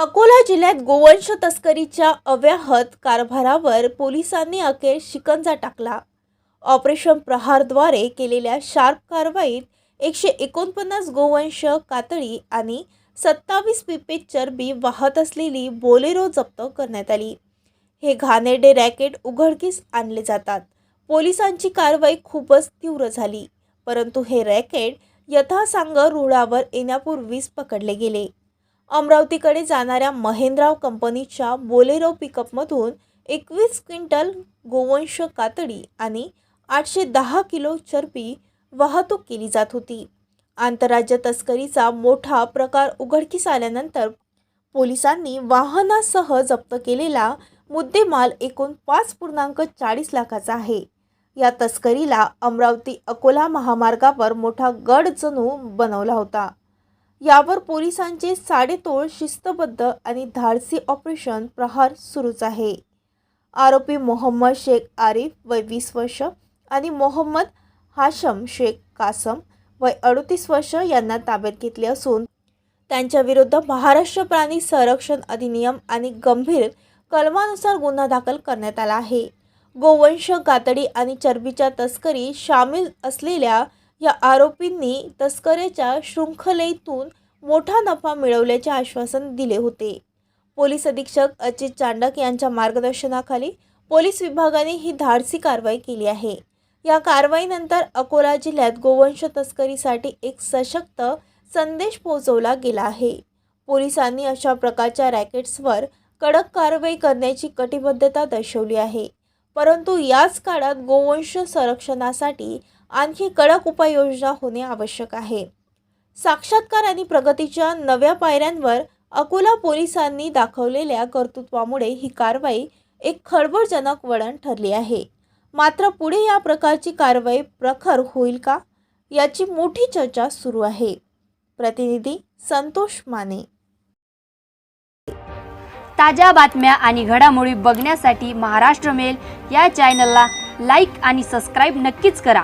अकोला जिल्ह्यात गोवंश तस्करीच्या अव्याहत कारभारावर पोलिसांनी अखेर शिकंजा टाकला. ऑपरेशन प्रहारद्वारे केलेल्या शार्प कारवाईत एकशे एकोणपन्नास गोवंश कातळी आणि सत्तावीस पिपे चरबी वाहत असलेली बोलेरो जप्त करण्यात आली. हे घाणेरडे रॅकेट उघडकीस आणले जातात. पोलिसांची कारवाई खूपच तीव्र झाली परंतु हे रॅकेट यथासांग रुळावर येण्यापूर्वीच पकडले गेले. अमरावतीकडे जाणाऱ्या महेंद्राव कंपनीच्या बोलेरो पिकअपमधून एकवीस क्विंटल गोवंश कातडी आणि आठशे दहा किलो चरबी वाहतूक केली जात होती. आंतरराज्य तस्करीचा मोठा प्रकार उघडकीस आल्यानंतर पोलिसांनी वाहनासह जप्त केलेला मुद्देमाल एकूण पाच पूर्णांक चाळीस लाखाचा आहे. या तस्करीला अमरावती अकोला महामार्गावर मोठा गड जणू बनवला होता. यावर पोलिसांचे साडेतोळ शिस्तबद्ध आणि धाडसी ऑपरेशन प्रहार सुरूच आहे. आरोपी मोहम्मद शेख आरिफ वय वीस वर्ष आणि मोहम्मद हाशम शेख कासम वय अडतीस वर्ष यांना ताब्यात घेतले असून त्यांच्याविरुद्ध महाराष्ट्र प्राणी संरक्षण अधिनियम आणि गंभीर कलमानुसार गुन्हा दाखल करण्यात आला आहे. गोवंश कातडी आणि चरबीच्या तस्करी सामील असलेल्या या आरोपींनी तस्करीच्या शृंखलेतून मोठा नफा मिळवल्याचे आश्वासन दिले होते. पोलीस अधीक्षक अजित चांडक यांच्या मार्गदर्शनाखाली पोलीस विभागाने ही धाडसी कारवाई केली आहे. या कारवाईनंतर अकोला जिल्ह्यात गोवंश तस्करीसाठी एक सशक्त संदेश पोहोचवला गेला आहे. पोलिसांनी अशा प्रकारच्या रॅकेट्सवर कडक कारवाई करण्याची कटिबद्धता दर्शवली आहे. परंतु याच काळात गोवंश संरक्षणासाठी आणखी कडक उपाययोजना होणे आवश्यक आहे. साक्षात्कार आणि प्रगतीच्या नव्या पायऱ्यांवर अकोला पोलिसांनी दाखवलेल्या कर्तृत्वामुळे ही कारवाई एक खळबळजनक वळण ठरली आहे. मात्र पुढे या प्रकारची कारवाई प्रखर होईल का? याची मोठी चर्चा सुरू आहे. प्रतिनिधी संतोष माने. ताज्या बातम्या आणि घडामोडी बघण्यासाठी महाराष्ट्र मेल या चॅनलला लाईक आणि सबस्क्राईब नक्कीच करा.